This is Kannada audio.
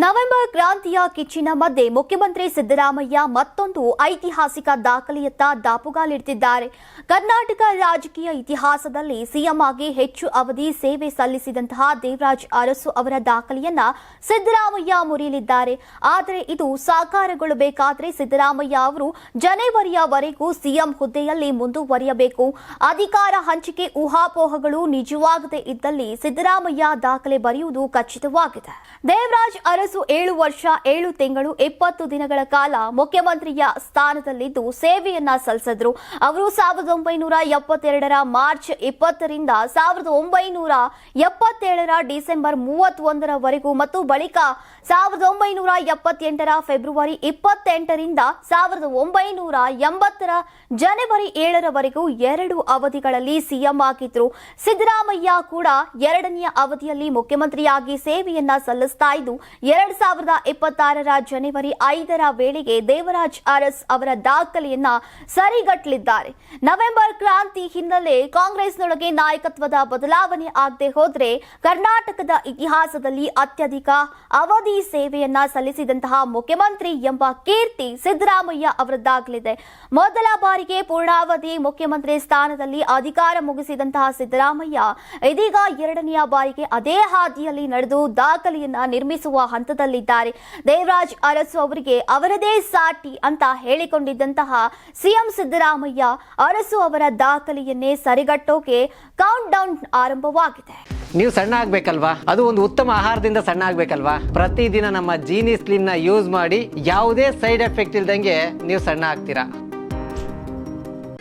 ನವೆಂಬರ್ ಕ್ರಾಂತಿಯ ಕಿಚ್ಚಿನ ಮಧ್ಯೆ ಮುಖ್ಯಮಂತ್ರಿ ಸಿದ್ದರಾಮಯ್ಯ ಮತ್ತೊಂದು ಐತಿಹಾಸಿಕ ದಾಖಲೆಯತ್ತ ದಾಪುಗಾಲಿಡ್ತಿದ್ದಾರೆ. ಕರ್ನಾಟಕ ರಾಜಕೀಯ ಇತಿಹಾಸದಲ್ಲಿ ಸಿಎಂ ಆಗಿ ಹೆಚ್ಚು ಅವಧಿ ಸೇವೆ ಸಲ್ಲಿಸಿದಂತಹ ದೇವರಾಜ್ ಅರಸು ಅವರ ದಾಖಲೆಯನ್ನ ಸಿದ್ದರಾಮಯ್ಯ ಮುರಿಯಲಿದ್ದಾರೆ. ಆದರೆ ಇದು ಸಾಕಾರಗೊಳ್ಳಬೇಕಾದರೆ ಸಿದ್ದರಾಮಯ್ಯ ಅವರು ಜನವರಿಯವರೆಗೂ ಸಿಎಂ ಹುದ್ದೆಯಲ್ಲಿ ಮುಂದುವರಿಯಬೇಕು. ಅಧಿಕಾರ ಹಂಚಿಕೆ ಊಹಾಪೋಹಗಳು ನಿಜವಾಗದೇ ಇದ್ದಲ್ಲಿ ಸಿದ್ದರಾಮಯ್ಯ ದಾಖಲೆ ಬರೆಯುವುದು ಖಚಿತವಾಗಿದೆ. ದೇವರಾಜ್ ಅರಸು ಏಳು ವರ್ಷ, ಏಳು ತಿಂಗಳು ಇಪ್ಪತ್ತು ದಿನಗಳ ಕಾಲ ಮುಖ್ಯಮಂತ್ರಿಯ ಸ್ಥಾನದಲ್ಲಿದ್ದು ಸೇವೆಯನ್ನ ಸಲ್ಲಿಸಿದ್ರು. ಅವರು ಸಾವಿರದ ಒಂಬೈನೂರ ಎಪ್ಪತ್ತೆರಡರ ಮಾರ್ಚ್ ಇಪ್ಪತ್ತರಿಂದ ಸಾವಿರದ ಒಂಬೈನೂರ ಎಪ್ಪತ್ತೇಳರ ಡಿಸೆಂಬರ್ ಮೂವತ್ತೊಂದರವರೆಗೂ ಮತ್ತು ಬಳಿಕ ಸಾವಿರದ ಒಂಬೈನೂರ ಎಪ್ಪತ್ತೆಂಟರ ಫೆಬ್ರವರಿ ಇಪ್ಪತ್ತೆಂಟರಿಂದ ಸಾವಿರದ ಒಂಬೈನೂರ ಎಂಬತ್ತರ ಜನವರಿ ಏಳರವರೆಗೂ ಎರಡು ಅವಧಿಗಳಲ್ಲಿ ಸಿಎಂ ಆಗಿದ್ರು. ಸಿದ್ದರಾಮಯ್ಯ ಕೂಡ ಎರಡನೆಯ ಅವಧಿಯಲ್ಲಿ ಮುಖ್ಯಮಂತ್ರಿಯಾಗಿ ಸೇವೆಯನ್ನ ಸಲ್ಲಿಸ್ತಾ ಇದ್ದು ಎರಡ್ ಸಾವಿರದ ಇಪ್ಪತ್ತಾರರ ಜನವರಿ ಐದರ ವೇಳೆಗೆ ದೇವರಾಜ್ ಅರಸ್ ಅವರ ದಾಖಲೆಯನ್ನ ಸರಿಗಟ್ಟಲಿದ್ದಾರೆ. ನವೆಂಬರ್ ಕ್ರಾಂತಿ ಹಿನ್ನೆಲೆ ಕಾಂಗ್ರೆಸ್ನೊಳಗೆ ನಾಯಕತ್ವದ ಬದಲಾವಣೆ ಆಗದೆ ಹೋದ್ರೆ ಕರ್ನಾಟಕದ ಇತಿಹಾಸದಲ್ಲಿ ಅತ್ಯಧಿಕ ಅವಧಿ ಸೇವೆಯನ್ನ ಸಲ್ಲಿಸಿದಂತಹ ಮುಖ್ಯಮಂತ್ರಿ ಎಂಬ ಕೀರ್ತಿ ಸಿದ್ದರಾಮಯ್ಯ ಅವರದ್ದಾಗಲಿದೆ ಮೊದಲ ಬಾರಿಗೆ ಪೂರ್ಣಾವಧಿ ಮುಖ್ಯಮಂತ್ರಿ ಸ್ಥಾನದಲ್ಲಿ ಅಧಿಕಾರ ಮುಗಿಸಿದಂತಹ ಸಿದ್ದರಾಮಯ್ಯ ಇದೀಗ ಎರಡನೆಯ ಬಾರಿಗೆ ಅದೇ ಹಾದಿಯಲ್ಲಿ ನಡೆದು ದಾಖಲೆಯನ್ನ ನಿರ್ಮಿಸುವ ಹಂತದಲ್ಲಿದ್ದಾರೆ. ದೇವರಾಜ್ ಅರಸು ಅವರಿಗೆ ಅವರದೇ ಸಾಟಿ ಅಂತ ಹೇಳಿಕೊಂಡಿದ್ದಂತಹ ಸಿಎಂ ಸಿದ್ದರಾಮಯ್ಯ ಅರಸು ಅವರ ದಾಖಲೆಯನ್ನೇ ಸರಿಗಟ್ಟೋಕೆ ಕೌಂಟ್ ಡೌನ್ ಆರಂಭವಾಗಿದೆ. ನೀವು ಸಣ್ಣ ಆಗ್ಬೇಕಲ್ವಾ? ಅದು ಒಂದು ಉತ್ತಮ ಆಹಾರದಿಂದ ಸಣ್ಣ ಆಗ್ಬೇಕಲ್ವಾ? ಪ್ರತಿದಿನ ನಮ್ಮ ಜೀನಿ ಸ್ಲಿಮ್ನ ಯೂಸ್ ಮಾಡಿ ಯಾವುದೇ ಸೈಡ್ ಎಫೆಕ್ಟ್ ಇಲ್ದಂಗೆ ನೀವು ಸಣ್ಣ ಆಗ್ತೀರಾ?